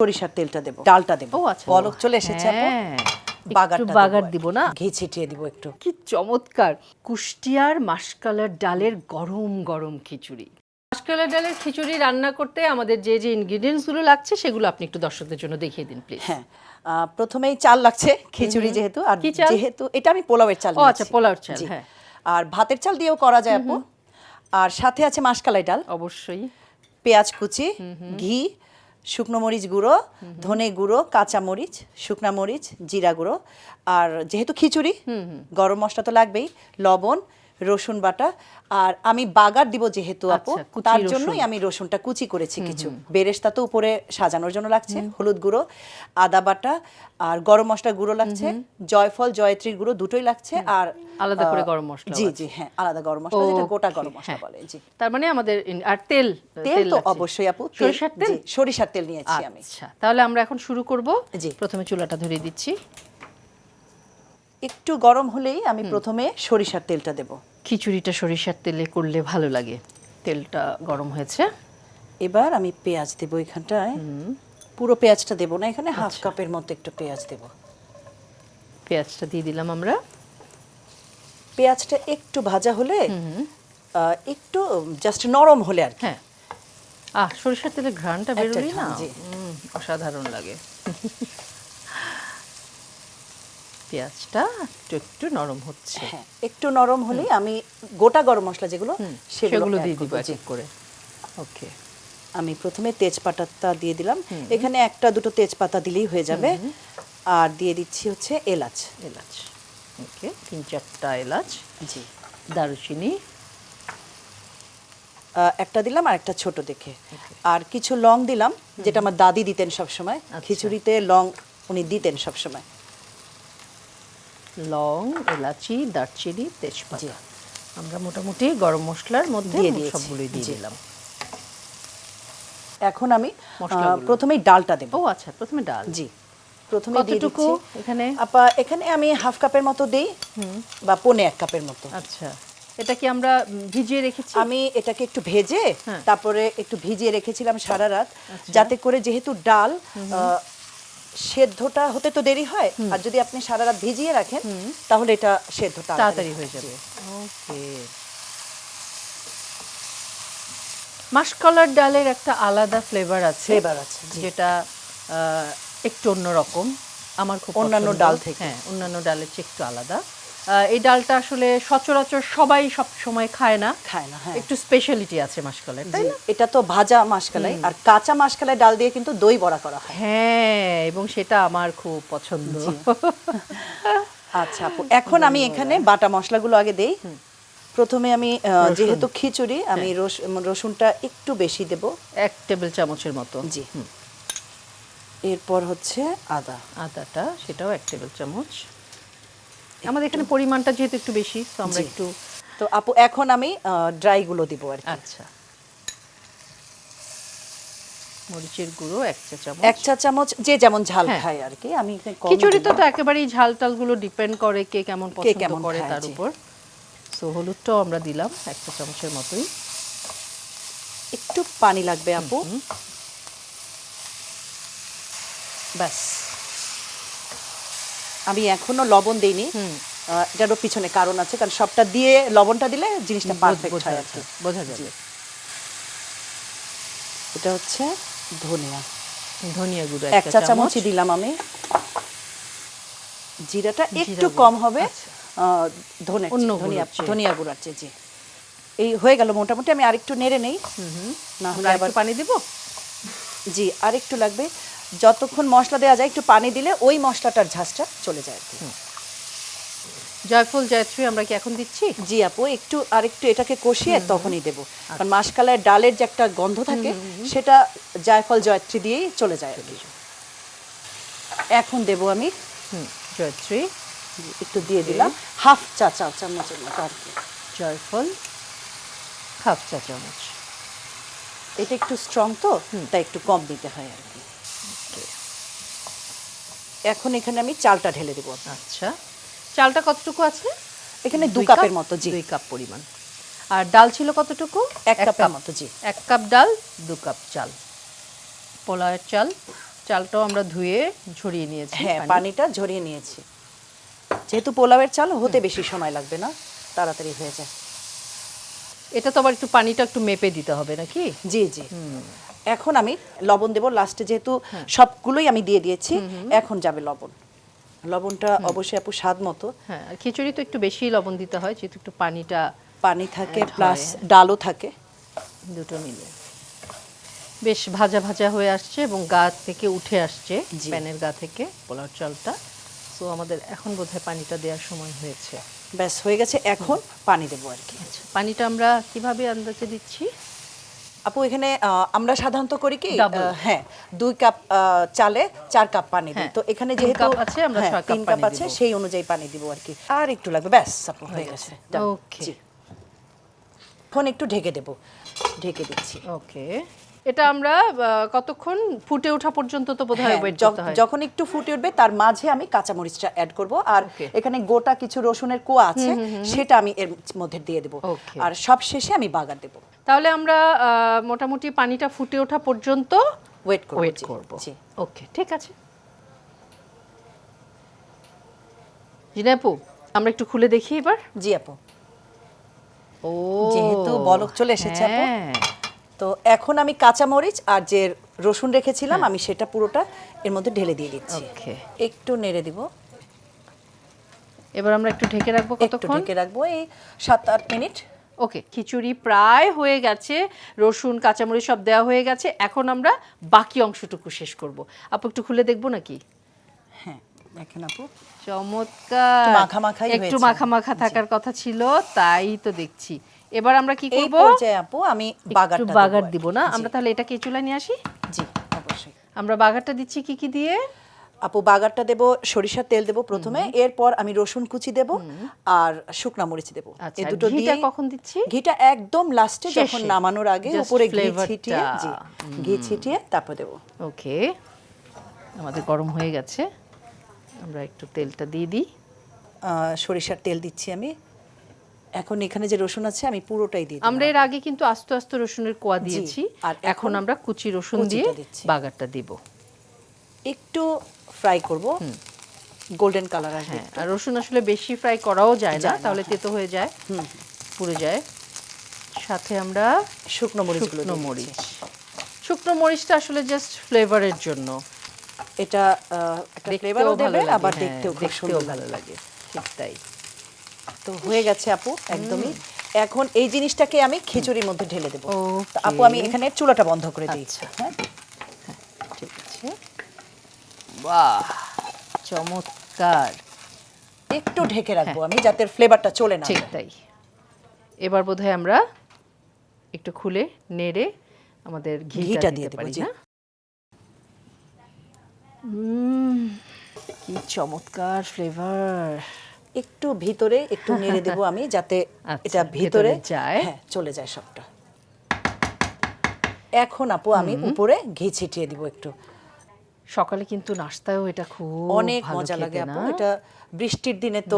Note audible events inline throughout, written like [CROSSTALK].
সরিষার তেলটা দেবো ডালটা দেবো। ও আচ্ছা। বলক চলে এসেছে আপু। হ্যাঁ, বাগারটা একটু বাগার দিব না? ঘি ছিটিয়ে দিব একটু। কি চমৎকার। কুষ্টিয়ার মাসকালার ডালের গরম গরম খিচুড়ি। মাসকালার ডালের খিচুড়ি রান্না করতে আমাদের যে যে ইনগ্রিডিয়েন্টসগুলো লাগছে সেগুলো আপনি একটু দর্শকদের জন্য দেখিয়ে দিন প্লিজ হ্যাঁ প্রথমেই চাল লাগছে খিচুড়ি যেহেতু আর যেহেতু এটা আমি পোলাওয়ের চাল ও আচ্ছা। পোলাওর চাল, হ্যাঁ। আর ভাতের চাল দিয়েও করা যায় আপু। আর সাথে আছে মাসকালাই ডাল। অবশ্যই। পেঁয়াজ কুচি ঘি শুকনো মরিচ গুঁড়ো ধনে গুঁড়ো কাঁচা মরিচ শুকনা মরিচ জিরা গুঁড়ো। আর যেহেতু খিচুড়ি গরম মশলা তো লাগবেই লবণ রসুন বাটা। আর আমি বাগার দিব যেহেতু আপু আচ্ছা, তার জন্যই আমি রসুনটা কুচি করেছি কিছু। বেরেস্তা তো উপরে সাজানোর জন্য লাগছে হলুদ গুঁড়ো আদা বাটা আর গরম মশলা গুঁড়ো লাগছে জয়ফল জয়ত্রীর গুঁড়ো দুটোই লাগছে আর আলাদা করে গরম মশলাও জি জি হ্যাঁ আলাদা গরম মশলা যেটা গোটা গরম মশলা হ্যাঁ। বলে জি। তার মানে আমাদের আর তেল তেল তো অবশ্যই আপু সরিষার তেল? সরিষার তেল নিয়েছি আমি। আচ্ছা তাহলে আমরা এখন শুরু করব। জি। প্রথমে চুলাটা ধরিয়ে দিচ্ছি। একটু গরম হলেই আমি প্রথমে সরিষার তেলটা দেব। খিচুড়িটা সরিষার তেলে করলে ভালো লাগে। তেলটা গরম হয়েছে। এবার আমি পেঁয়াজ দেব এখানটায়। পুরো পেঁয়াজটা দেব না এখানে হাফ আচ্ছা। কাপের মতো একটু পেঁয়াজ দেব। পেঁয়াজটা দিয়ে দিলাম আমরা। পেঁয়াজটা একটু ভাজা হলে একটু জাস্ট নরম হলে আর হ্যাঁ। আহ সরিষার তেলের ঘ্রাণটা বেরোলেই না। অসাধারণ লাগে। পেঁয়াজটা একটু একটু নরম হচ্ছে। হ্যাঁ একটু নরম হলেই আমি গোটা গরম মশলা যেগুলো সেগুলো দিয়ে দিব। এক করে। ওকে। আমি প্রথমে তেজপাতাটা দিয়ে দিলাম। এখানে একটা দুটো তেজপাতা দিলেই হয়ে যাবে। আর দিয়ে দিচ্ছি হচ্ছে এলাচ। এলাচ। ওকে তিন চারটা এলাচ। জি। দারুচিনি। একটা দিলাম আর একটা ছোট দেখে। আর কিছু লং দিলাম যেটা আমার দাদি দিতেন সবসময়। আচ্ছা। খিচুড়িতে লং উনি দিতেন সব সময় লং এলাচি দারচিনি তেজপাতা। আমরা মোটামুটি গরম মশলার মধ্যে দিয়ে সবগুলোই দিয়ে দিলাম। এখন আমি প্রথমেই ডালটা দেব। ও আচ্ছা প্রথমে ডাল। জি। প্রথমে কতটুকু এখানে? আপা এখানে আমি হাফ কাপের মতো দেই বা পনে এক কাপের মতো। আচ্ছা। এটা কি আমরা ভিজিয়ে রেখেছি? আমি এটাকে একটু ভেজে হ্যাঁ। তারপরে একটু ভিজিয়ে রেখেছিলাম সারা রাত। যাতে করে যেহেতু ডাল সেদ্ধটা হতে তো দেরি হয় আর যদি আপনি সারা রাত ভিজিয়ে রাখেন তাহলে এটা সেদ্ধ তাড়াতাড়ি হয়ে যাবে। ওকে। মাসকলার ডালের একটা আলাদা ফ্লেভার আছে ফ্লেভার আছে, যেটা একটু অন্যরকম। আমার খুব অন্যান্য ডাল থেকে। হ্যাঁ অন্যান্য ডালের চেয়ে একটু আলাদা। এই ডালটা আসলে সচরাচর সবাই সব সময় খায় না। খায় না হ্যাঁ। একটু স্পেশালিটি আছে মাসকলার তাই না? এটা তো ভাজা মাসকালাই আর কাঁচা মাসকালাই ডাল দিয়ে কিন্তু দই বড়া করা হয়। হ্যাঁ এবং সেটা আমার খুব পছন্দ। [LAUGHS] আচ্ছা আপু এখন আমি এখানে বাটা মশলাগুলো আগে দেই। প্রথমে আমি যেহেতু খিচুড়ি আমি রস- রসুনটা একটু বেশি দেব। এক টেবিল চামচের মতো। জি। এরপর হচ্ছে আদা। আদাটা সেটাও এক টেবিল চামচ। আমাদের এখানে পরিমাণটা যেহেতু একটু বেশি তো আমরা একটু তো আপু এখন আমি ড্রাই গুলো দিব আর কি। আচ্ছা। মরিচের গুঁড়ো এক চা চামচ। এক চা চামচ যে যেমন ঝাল হ্যাঁ। খায় আর কি। আমি খিচুড়িতে তো একেবারেই ঝাল টালগুলো ডিপেন্ড করে কে কেমন পছন্দ করে তার উপর। সো হলুদটাও আমরা দিলাম এক চা চামচের মতোই। একটু পানি লাগবে আপু। ব্যাস। আমি এখনও লবণ দেইনি। এটারও পিছনে কারণ আছে কারণ সবটা দিয়ে লবণটা দিলে জিনিসটা পারফেক্ট হয় আর বোঝা যাবে। এটা হচ্ছে ধনিয়া। ধনিয়া গুঁড়ো এক চা চামচই দিলাম আমি। জিরাটা একটু কম হবে। আহ, ধনে অন্য ধনিয়া। ধনিয়া গুঁড়ার চেয়ে জি। এই হয়ে গেল মোটামুটি আমি আরেকটু নেড়ে নেই। না হলে আবার পানি দিব? জি আর একটু লাগবে। যতক্ষণ মশলা দেওয়া যায় একটু পানি দিলে ওই মশলাটার ঝাঁসটা চলে যায় আর কি। জয়ফল জয়ত্রী আমরা কি এখন দিচ্ছি? জি আপু একটু আর একটু এটাকে কষিয়ে তখনই দেবো। কারণ মাসকালায় ডালের যে একটা গন্ধ থাকে সেটা জয়ফল জয়ত্রী দিয়েই চলে যায় আর কি। এখন দেবো আমি। জয়ত্রী একটু দিয়ে দিলাম। হাফ চা চা চামচের মতো আর কি। জয়ফল হাফ চা চামচ। এটা একটু স্ট্রং তো তাই একটু কম দিতে হয় আর কি। এখন এখানে আমি চালটা ঢেলে দেবো। আচ্ছা। চালটা কতটুকু আছে? এখানে দু কাপের মতো জি। দুই কাপ পরিমাণ। আর ডাল ছিল কতটুকু? এক কাপের মতো জি। এক কাপ ডাল দু কাপ চাল। পোলাওয়ের চাল। চালটাও আমরা ধুয়ে ঝরিয়ে নিয়েছি হ্যাঁ পানিটা ঝরিয়ে নিয়েছি। যেহেতু পোলাওয়ের চাল হতে বেশি সময় লাগবে না তাড়াতাড়ি হয়ে যায়। এটা তো আবার একটু পানিটা একটু মেপে দিতে হবে নাকি? জি জি। এখন আমি লবণ দেব। লাস্টে যেহেতু সবগুলোই আমি দিয়ে দিয়েছি এখন যাবে লবণ। লবণটা অবশ্যই আপু স্বাদ মতো। হ্যাঁ খিচুড়ি তো একটু বেশি লবণ দিতে হয় যেহেতু একটু পানিটা পানি থাকে প্লাস ডালও থাকে। দুটো মিলে। বেশ ভাজা ভাজা হয়ে আসছে এবং গা থেকে উঠে আসছে। প্যানের গা থেকে পোলাও চালটা। তো আমাদের এখন বোধহয় পানিটা দেওয়ার সময় হয়েছে। ব্যাস হয়ে গেছে। এখন পানি দেবো আর কি। আচ্ছা পানিটা আমরা কীভাবে আন্দাজে দিচ্ছি? আপু এখানে আমরা সাধারণত করি কি হ্যাঁ দুই কাপ চালে চার কাপ পানি দিই। হ্যাঁ, তো এখানে যেহেতু কাপ আছে, আমরা হ্যাঁ, তিন কাপ আছে সেই অনুযায়ী পানি দিব আর কি। আর একটু লাগবে ব্যাস আপু হয়ে গেছে ওকে ফোন একটু ঢেকে দেব। ঢেকে দিচ্ছি। ওকে এটা আমরা কতক্ষণ ফুটে ওঠা পর্যন্ত তো বোধহয় হ্যাঁ, ওয়েট করতে হয়। যখন একটু ফুটে উঠবে তার মাঝে আমি কাঁচামরিচটা অ্যাড করব। আর এখানে গোটা কিছু রসুনের কোয়া আছে সেটা আমি এর মধ্যে দিয়ে দেব। আর সব শেষে আমি বাগার দেব। তাহলে আমরা মোটামুটি পানিটা ফুটে ওঠা পর্যন্ত ওয়েট করব ওয়েট করব। জি। ওকে ঠিক আছে। জিনাপু আমরা একটু খুলে দেখি এবার। জি আপু। ও যেহেতু বলক চলে এসেছে আপু, হ্যাঁ। তো এখন আমি কাঁচামরিচ আর যে রসুন রেখেছিলাম আমি সেটা পুরোটা এর মধ্যে ঢেলে দিয়ে দিচ্ছি। ওকে। একটু নেড়ে দিব। এবার আমরা একটু ঢেকে রাখব কতক্ষণ? ঢেকে রাখব এই সাত আট মিনিট। ওকে খিচুড়ি প্রায় হয়ে গেছে রসুন কাঁচামরিচ সব দেওয়া হয়ে গেছে এখন আমরা বাকি অংশটুকু শেষ করব। আপু একটু খুলে দেখব নাকি? হ্যাঁ দেখেন আপু। চমৎকার। একটু মাখামাখাই একটু মাখা মাখা থাকার কথা ছিল তাই তো দেখছি। এবার আমরা কি এই করব? পর্যায়ে আপু আমি বাগারটা বাগার দেবো না? আমরা তাহলে এটাকে চুলায় নিয়ে আসি? জি অবশ্যই। আমরা বাগারটা দিচ্ছি কি কি দিয়ে? আপু বাগারটা দেব সরিষার তেল দেব প্রথমে এরপর আমি রসুন কুচি দেব আর শুকনা মরিচ দেব। আচ্ছা, এই দুটো ঘিটা দিয়ে কখন দিচ্ছি? ঘিটা একদম লাস্টে যখন নামানোর আগে উপরে ঘি ছিটিয়ে জি ঘি ছিটিয়ে তারপর দেব। ওকে। আমাদের গরম হয়ে গেছে। আমরা একটু তেলটা দিয়ে দিই। সরিষার তেল দিচ্ছি আমি। এখন এখানে যে রসুন আছে আমি পুরোটাই দিয়ে আমরা এর আগে কিন্তু আস্তে আস্তে রসুনের কোয়া দিয়েছি। আর এখন আমরা কুচি রসুন দিয়ে বাগারটা দিব। একটু ফ্রাই করব। গোল্ডেন কালার আসবে হ্যাঁ আর রসুন আসলে বেশি ফ্রাই করাও যায় না তাহলে তেতো হয়ে যায়। পুড়ে যায়। সাথে আমরা শুকনো মরিচগুলো শুকনো মরিচ। শুকনো মরিচটা আসলে জাস্ট ফ্লেভারের জন্য। এটা একটা ফ্লেভারও দেবে আবার হ্যাঁ, দেখতেও খুব দেখতেও সুন্দর ভালো লাগে ঠিক তাই। তো হয়ে গেছে আপু একদমই। এখন এই জিনিসটাকে আমি খিচুড়ির মধ্যে ঢেলে দেবো। তো আপু আমি এখানে চুলাটা বন্ধ করে দিই। আচ্ছা। হ্যাঁ। ঠিক আছে। বাহ চমৎকার। একটু ঢেকে রাখব আমি যাতে ফ্লেভারটা চলে না হ্যাঁ। ঠিক তাই। এবার বোধহয় আমরা একটু খুলে নেড়ে আমাদের ঘিটা দিয়ে পারি জি। না? কি চমৎকার ফ্লেভার একটু ভিতরে একটু নেড়ে দেবো আমি যাতে [LAUGHS] আচ্ছা, এটা ভিতরে যায়। হ্যাঁ চলে যায় সবটা। এখন আপু আমি উপরে ঘি ছিটিয়ে দিব একটু। সকালে কিন্তু নাস্তায়ও এটা খুব অনেক মজা লাগে আপু। এটা বৃষ্টির দিনে তো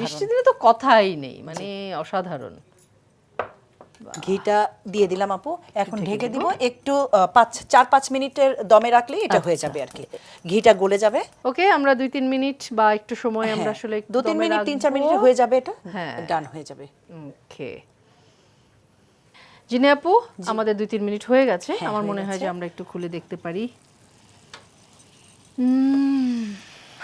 বৃষ্টির দিনে তো কথাই নেই মানে অসাধারণ। ঘিটা দিয়ে দিলাম আপু। এখন ঢেকে দিব। একটু পাঁচ চার পাঁচ মিনিটের দমে রাখলেই এটা হয়ে আচ্ছা। যাবে আর কি। ঘিটা গলে যাবে। ওকে আমরা দুই তিন মিনিট বা একটু সময় আমরা হ্যাঁ, আসলে দু তিন মিনিট তিন চার। মিনিটে হয়ে যাবে এটা। হ্যাঁ। ডান হয়ে যাবে। ওকে। জিনে আপু আমাদের দুই তিন মিনিট হয়ে গেছে। হ্যাঁ, আমার মনে হয় যে আমরা একটু খুলে দেখতে পারি।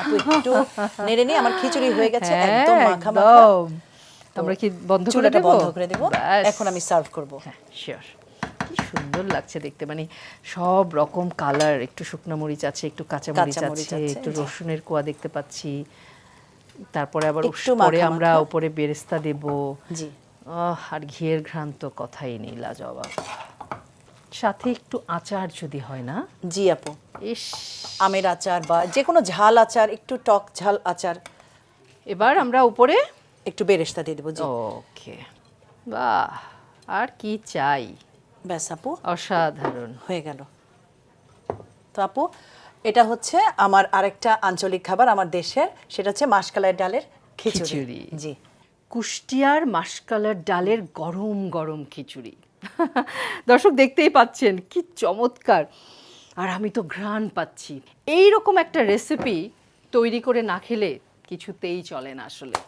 আপু একটু নেড়ে নিয়ে আমার খিচুড়ি হয়ে গেছে একদম মাখা মাখা। আমরা কি বন্ধ করে দেব? বন্ধ করে দেব? এখন আমি সার্ভ করব। হ্যাঁ শিওর কি সুন্দর লাগছে দেখতে মানে সব রকম কালার একটু শুকনো মরিচ আছে একটু কাঁচা মরিচ আছে একটু রসুনের কোয়া দেখতে পাচ্ছি। তারপরে আবার একটু পরে আমরা উপরে বেরেস্তা দেব। জি। আহ, আর ঘিয়ের ঘ্রাণ তো কথাই নেই লাজবাব। সাথে একটু আচার যদি হয় না? জি আপু। ইস। আমের আচার বা যে কোনো ঝাল আচার একটু টক ঝাল আচার। এবার আমরা উপরে একটু বেরেস্তা দিয়ে দেবো জি। ওকে। বাহ আর কি চাই? ব্যাস আপু অসাধারণ। হয়ে গেল। তো আপু এটা হচ্ছে আমার আরেকটা আঞ্চলিক খাবার আমার দেশের সেটা হচ্ছে মাসকালাই ডালের খিচুড়ি। খিচুড়ি। জি। কুষ্টিয়ার মাসকালার ডালের গরম গরম খিচুড়ি। দর্শক দেখতেই পাচ্ছেন কি চমৎকার। আর আমি তো ঘ্রাণ পাচ্ছি। এই রকম একটা রেসিপি তৈরি করে না খেলে কিছুতেই চলে না আসলে।